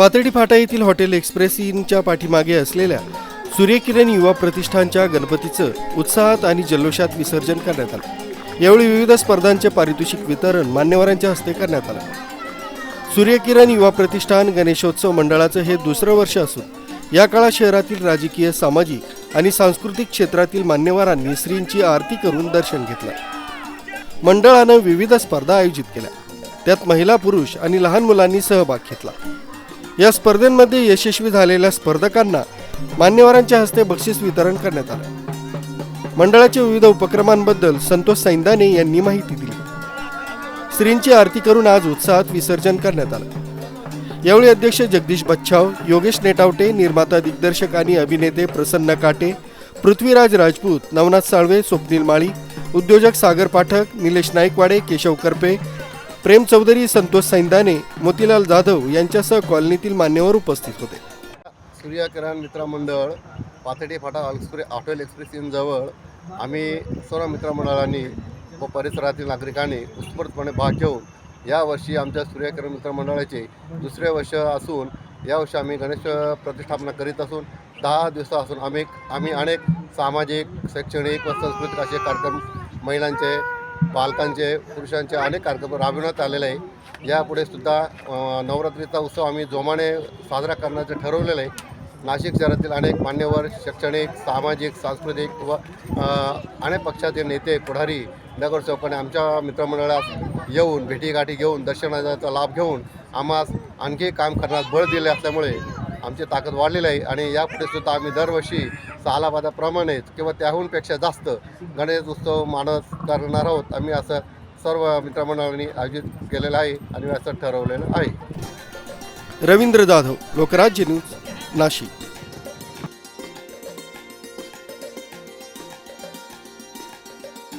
पाथर्डी फाटा येथील hotel express इनच्या पाठीमागे असलेल्या सूर्यकिरण युवा प्रतिष्ठानच्या गणपतीचं उत्साहात आणि जल्लोषात विसर्जन करण्यात आलं. यावेळी विविध स्पर्धांचे पारितोषिक वितरण मान्यवरांच्या हस्ते करण्यात आलं. सूर्यकिरण युवा प्रतिष्ठान गणेशोत्सव मंडळाचं हे दुसरं वर्ष असून या काळात शहरातील राजकीय सामाजिक आणि सांस्कृतिक क्षेत्रातील मान्यवरांनी श्रींची आरती करून दर्शन घेतलं. मंडळानं विविध स्पर्धा आयोजित केल्या. त्यात महिला पुरुष आणि लहान मुलांनी सहभाग घेतला. या स्पर्धेमध्ये यशस्वी झालेल्या स्पर्धकांना मान्यवरांच्या हस्ते बक्षीस वितरण करण्यात आलं. मंडळाच्या विविध उपक्रमांबद्दल संतोष सैंदाने यांनी माहिती दिली. स्त्रींची आरती करून आज उत्साहात विसर्जन करण्यात आलं. यावेळी अध्यक्ष जगदीश बच्छाव योगेश नेटावटे निर्माता दिग्दर्शक आणि अभिनेते प्रसन्न काटे पृथ्वीराज राजपूत नवनाथ साळवे स्वप्नील माळी उद्योजक सागर पाठक निलेश नाईकवाडे केशव करपे प्रेम चौधरी संतोष सैंदाने मोतीलाल जाधव यांच्यासह कॉलनीतील मान्यवर उपस्थित होते. सूर्यकिरण मित्रमंडळ पाथडी फाटा एक्सप्रे हॉटेल एक्सप्रेस इनजवळ आम्ही सर्व मित्रमंडळांनी व परिसरातील नागरिकांनी उत्स्फूर्तपणे भाग घेऊन यावर्षी आमच्या सूर्यकिरण मित्रमंडळाचे दुसरे वर्ष असून यावर्षी आम्ही गणेश प्रतिष्ठापना करीत असून दहा दिवसापासून आम्ही आम्ही अनेक सामाजिक शैक्षणिक व सांस्कृतिक असे कार्यक्रम महिलांचे बालकांचे पुरुषांचे अनेक कार्यक्रम राबविण्यात आलेले आहे. यापुढे सुद्धा नवरात्रीचा उत्सव आम्ही जोमाने साजरा करण्याचं ठरवलेलं आहे. नाशिक शहरातील अनेक मान्यवर शैक्षणिक सामाजिक सांस्कृतिक व अनेक पक्षाचे नेते पुढारी नगरसेवकांनी आमच्या मित्रमंडळात येऊन भेटीगाठी घेऊन दर्शनाचा लाभ घेऊन आम्हास आणखी काम करण्यास बळ दिले असल्यामुळे आमची ताकद वाढलेली आहे आणि यापुढे सुद्धा आम्ही दरवर्षी सालाबादाप्रमाणेच किंवा त्याहूनपेक्षा जास्त गणेश उत्सव मानस करणार आहोत. आम्ही असं सर्व मित्रमंडळांनी आयोजित केलेलं आहे आणि असं ठरवलेलं आहे. रवींद्र जाधव लोकराज्य न्यूज नाशिक.